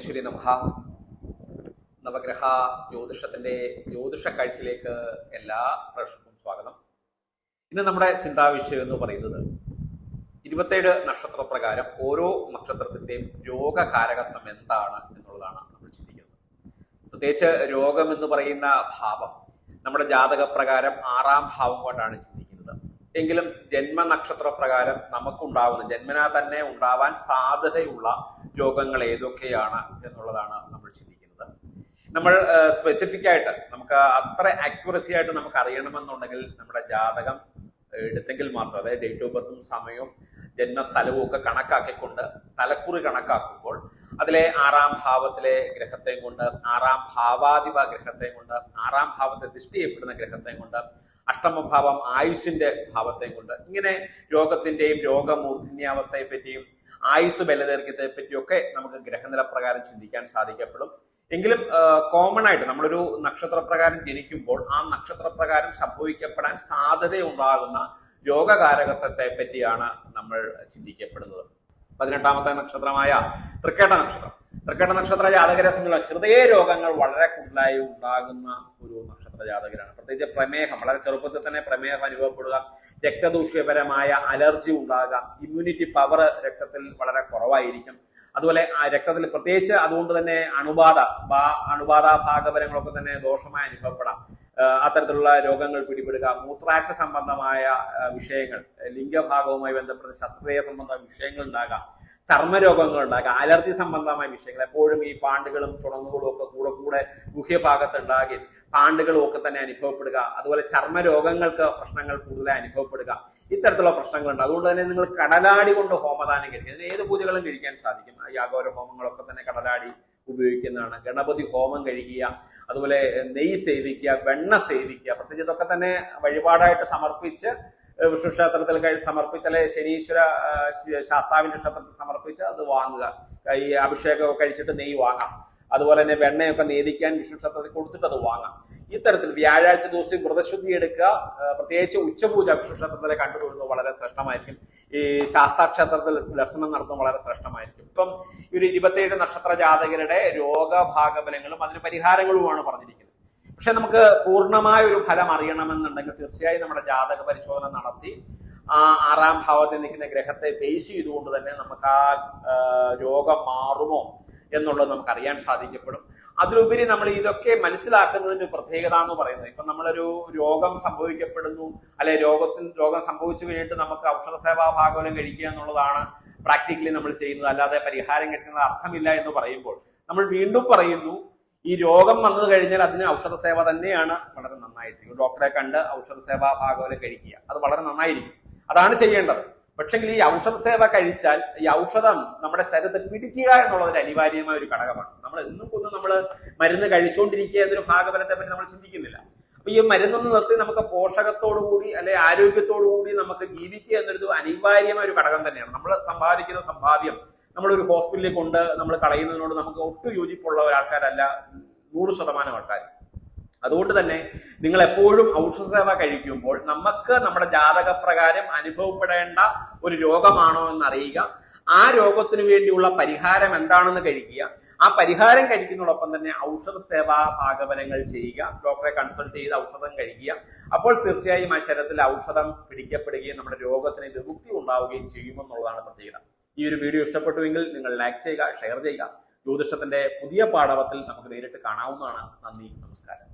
ശ്രീ നമഹ. നവഗ്രഹ ജ്യോതിഷത്തിന്റെ ജ്യോതിഷ കാഴ്ചയിലേക്ക് എല്ലാ പ്രേക്ഷകർക്കും സ്വാഗതം. ഇന്ന് നമ്മുടെ ചിന്താവിഷയം എന്ന് പറയുന്നത് ഇരുപത്തേഴ് നക്ഷത്ര പ്രകാരം ഓരോ നക്ഷത്രത്തിന്റെയും രോഗകാരകത്വം എന്താണ് എന്നുള്ളതാണ് നമ്മൾ ചിന്തിക്കുന്നത്. പ്രത്യേകിച്ച് രോഗം എന്ന് പറയുന്ന ഭാവം നമ്മുടെ ജാതകപ്രകാരം ആറാം ഭാവം കൊണ്ടാണ് ചിന്തിക്കുന്നത്. എങ്കിലും ജന്മനക്ഷത്ര പ്രകാരം നമുക്കുണ്ടാവുന്ന ജന്മനാ തന്നെ ഉണ്ടാവാൻ സാധ്യതയുള്ള രോഗങ്ങൾ ഏതൊക്കെയാണ് എന്നുള്ളതാണ് നമ്മൾ ചിന്തിക്കുന്നത്. നമ്മൾ സ്പെസിഫിക് ആയിട്ട് നമുക്ക് അത്ര അക്യുറസി ആയിട്ട് നമുക്ക് അറിയണമെന്നുണ്ടെങ്കിൽ നമ്മുടെ ജാതകം എടുത്തെങ്കിൽ മാത്രം അതായത് ഡേറ്റ് ഓഫ് ബർത്തും സമയവും ജന്മസ്ഥലവും ഒക്കെ കണക്കാക്കിക്കൊണ്ട് തലക്കുറി കണക്കാക്കുമ്പോൾ അതിലെ ആറാം ഭാവത്തിലെ ഗ്രഹത്തെയും കൊണ്ട് ആറാം ഭാവാധിപ ഗ്രഹത്തെയും കൊണ്ട് ആറാം ഭാവത്തെ ദൃഷ്ടി ചെയ്യപ്പെടുന്ന ഗ്രഹത്തെയും കൊണ്ട് അഷ്ടമഭാവം ആയുഷിന്റെ ഭാവത്തെയും കൊണ്ട് ഇങ്ങനെ രോഗത്തിന്റെയും രോഗമൂർധന്യാവസ്ഥയെ പറ്റിയും ആയുസ് ബലദൈർഘ്യത്തെ പറ്റിയൊക്കെ നമുക്ക് ഗ്രഹനില പ്രകാരം ചിന്തിക്കാൻ സാധിക്കപ്പെടും. എങ്കിലും കോമൺ ആയിട്ട് നമ്മളൊരു നക്ഷത്രപ്രകാരം ജനിക്കുമ്പോൾ ആ നക്ഷത്രപ്രകാരം സംഭവിക്കപ്പെടാൻ സാധ്യതയുണ്ടാകുന്ന രോഗകാരകത്വത്തെ പറ്റിയാണ് നമ്മൾ ചിന്തിക്കപ്പെടുന്നത്. പതിനെട്ടാമത്തെ നക്ഷത്രമായ തൃക്കേട്ട നക്ഷത്രം. തൃക്കേട്ട നക്ഷത്ര ജാതകരെ സംബന്ധിച്ചുള്ള ഹൃദയ രോഗങ്ങൾ വളരെ കൂടുതലായി ഉണ്ടാകുന്ന ഒരു നക്ഷത്ര ജാതകരാണ്. പ്രത്യേകിച്ച് പ്രമേഹം വളരെ ചെറുപ്പത്തിൽ തന്നെ പ്രമേഹം അനുഭവപ്പെടുക രക്തദൂഷ്യപരമായ അലർജി ഉണ്ടാകുക ഇമ്മ്യൂണിറ്റി പവർ രക്തത്തിൽ വളരെ കുറവായിരിക്കും. അതുപോലെ ആ രക്തത്തിൽ പ്രത്യേകിച്ച് അതുകൊണ്ട് തന്നെ അണുബാധ അണുബാധ ഭാഗപരങ്ങളൊക്കെ തന്നെ ദോഷമായി അനുഭവപ്പെടാം. അത്തരത്തിലുള്ള രോഗങ്ങൾ പിടിപെടുക മൂത്രാശ സംബന്ധമായ വിഷയങ്ങൾ ലിംഗഭാഗവുമായി ബന്ധപ്പെട്ട ശസ്ത്രക്രിയ സംബന്ധമായ വിഷയങ്ങൾ ഉണ്ടാകാം ചർമ്മരോഗങ്ങൾ ഉണ്ടാകാം അലർജി സംബന്ധമായ വിഷയങ്ങൾ എപ്പോഴും ഈ പാണ്ടുകളും ചുണങ്ങുകളും ഒക്കെ കൂടെ കൂടെ ഗുഹ്യഭാഗത്ത് ഉണ്ടാകി പാണ്ടുകളും ഒക്കെ തന്നെ അനുഭവപ്പെടുക അതുപോലെ ചർമ്മരോഗങ്ങൾക്ക് പ്രശ്നങ്ങൾ കൂടുതലായി അനുഭവപ്പെടുക ഇത്തരത്തിലുള്ള പ്രശ്നങ്ങളുണ്ട് അതുകൊണ്ട് തന്നെ നിങ്ങൾ കടലാടി കൊണ്ട് ഹോമദാനം കഴിക്കുക. ഇതിന് ഏത് പൂജകളും കഴിക്കാൻ സാധിക്കും. യാഗോര ഹോമങ്ങളൊക്കെ തന്നെ കടലാടി ഉപയോഗിക്കുന്നതാണ്. ഗണപതി ഹോമം കഴിക്കുക അതുപോലെ നെയ്യ് സേവിക്കുക വെണ്ണ സേവിക്കുക പ്രത്യേകിച്ച് ഇതൊക്കെ തന്നെ വഴിപാടായിട്ട് സമർപ്പിച്ച് വിഷ്ണു ക്ഷേത്രത്തിൽ സമർപ്പിച്ചാലെ ശനീശ്വര ശാസ്താവിന്റെ ക്ഷേത്രത്തിൽ സമർപ്പിച്ച് അത് വാങ്ങുക. ഈ അഭിഷേകം കഴിച്ചിട്ട് നെയ്യ് വാങ്ങാം. അതുപോലെ തന്നെ വെണ്ണയൊക്കെ നേദിക്കാൻ വിഷ്ണു ക്ഷേത്രത്തിൽ കൊടുത്തിട്ട് അത് വാങ്ങാം. ഇത്തരത്തിൽ വ്യാഴാഴ്ച ദിവസം വ്രതശുദ്ധി എടുക്കുക. പ്രത്യേകിച്ച് ഉച്ചപൂജ വിഷ്ണു ക്ഷേത്രത്തിലെ തൊഴുന്നത് വളരെ ശ്രേഷ്ഠമായിരിക്കും. ഈ ശാസ്താക്ഷേത്രത്തിൽ ദർശനം നടത്തുന്നത് വളരെ ശ്രേഷ്ഠമായിരിക്കും. ഇപ്പം ഒരു ഇരുപത്തിയേഴ് നക്ഷത്ര ജാതകരുടെ രോഗഭാഗബലങ്ങളും അതിന് പരിഹാരങ്ങളുമാണ് പറഞ്ഞിരിക്കുന്നത്. പക്ഷെ നമുക്ക് പൂർണമായ ഒരു ഫലം അറിയണമെന്നുണ്ടെങ്കിൽ തീർച്ചയായും നമ്മുടെ ജാതക പരിശോധന നടത്തി ആ ആറാം ഭാവത്തിൽ നിൽക്കുന്ന ഗ്രഹത്തെ ബേസ് ചെയ്തുകൊണ്ട് തന്നെ നമുക്ക് ആ രോഗം മാറുമോ എന്നുള്ളത് നമുക്ക് അറിയാൻ സാധിക്കപ്പെടും. അതിലുപരി നമ്മൾ ഇതൊക്കെ മനസ്സിലാക്കുന്നതിന്റെ പ്രത്യേകത എന്ന് പറയുന്നത് ഇപ്പൊ നമ്മളൊരു രോഗം സംഭവിക്കപ്പെടുന്നു അല്ലെ രോഗത്തിന് രോഗം സംഭവിച്ചു കഴിഞ്ഞിട്ട് നമുക്ക് ഔഷധ സേവാ ഭാഗവലം കഴിക്കുക എന്നുള്ളതാണ് പ്രാക്ടിക്കലി നമ്മൾ ചെയ്യുന്നത്. അല്ലാതെ പരിഹാരം കിട്ടുന്നത് അർത്ഥമില്ല എന്ന് പറയുമ്പോൾ നമ്മൾ വീണ്ടും പറയുന്നു ഈ രോഗം വന്നു കഴിഞ്ഞാൽ അതിന് ഔഷധ സേവ തന്നെയാണ് വളരെ നന്നായിരിക്കും ഡോക്ടറെ കണ്ട് ഔഷധ സേവാ ഭാഗവലം കഴിക്കുക. അത് വളരെ നന്നായിരിക്കും. അതാണ് ചെയ്യേണ്ടത്. പക്ഷെങ്കിൽ ഈ ഔഷധ സേവ കഴിച്ചാൽ ഈ ഔഷധം നമ്മുടെ ശരീരത്തിൽ പിടിക്കുക എന്നുള്ളതിന് അനിവാര്യമായ ഒരു ഘടകമാണ്. നമ്മൾ എന്നും കൊന്നും നമ്മൾ മരുന്ന് കഴിച്ചുകൊണ്ടിരിക്കുക എന്നൊരു ഭാഗഫലത്തെ പറ്റി നമ്മൾ ചിന്തിക്കുന്നില്ല. അപ്പൊ ഈ മരുന്നൊന്ന് നിർത്തി നമുക്ക് പോഷകത്തോടു കൂടി അല്ലെ ആരോഗ്യത്തോടു കൂടി നമുക്ക് ജീവിക്കുക എന്നൊരു അനിവാര്യമായ ഒരു ഘടകം തന്നെയാണ്. നമ്മൾ സമ്പാദിക്കുന്ന സമ്പാദ്യം നമ്മളൊരു ഹോസ്പിറ്റലിൽ കൊണ്ട് നമ്മൾ കളയുന്നതിനോട് നമുക്ക് ഒട്ടും യോജിപ്പുള്ള ഒരാൾക്കാരല്ല നൂറ് ശതമാനം ആൾക്കാർ. അതുകൊണ്ട് തന്നെ നിങ്ങൾ എപ്പോഴും ഔഷധ സേവ കഴിക്കുമ്പോൾ നമുക്ക് നമ്മുടെ ജാതകപ്രകാരം അനുഭവപ്പെടേണ്ട ഒരു രോഗമാണോ എന്ന് അറിയുക ആ രോഗത്തിന് വേണ്ടിയുള്ള പരിഹാരം എന്താണെന്ന് കഴിക്കുക. ആ പരിഹാരം കഴിക്കുന്നതോടൊപ്പം തന്നെ ഔഷധ സേവാ ഭാഗവനങ്ങൾ ചെയ്യുക. ഡോക്ടറെ കൺസൾട്ട് ചെയ്ത് ഔഷധം കഴിക്കുക. അപ്പോൾ തീർച്ചയായും ആ ശരീരത്തിൽ ഔഷധം പിടിക്കപ്പെടുകയും നമ്മുടെ രോഗത്തിന് വിമുക്തി ഉണ്ടാവുകയും ചെയ്യുമെന്നുള്ളതാണ് പ്രത്യേകത. ഈ ഒരു വീഡിയോ ഇഷ്ടപ്പെട്ടുവെങ്കിൽ നിങ്ങൾ ലൈക്ക് ചെയ്യുക ഷെയർ ചെയ്യുക. ജ്യോതിഷത്തിന്റെ പുതിയ പാഠവത്തിൽ നമുക്ക് നേരിട്ട് കാണാവുന്നതാണ്. നന്ദി നമസ്കാരം.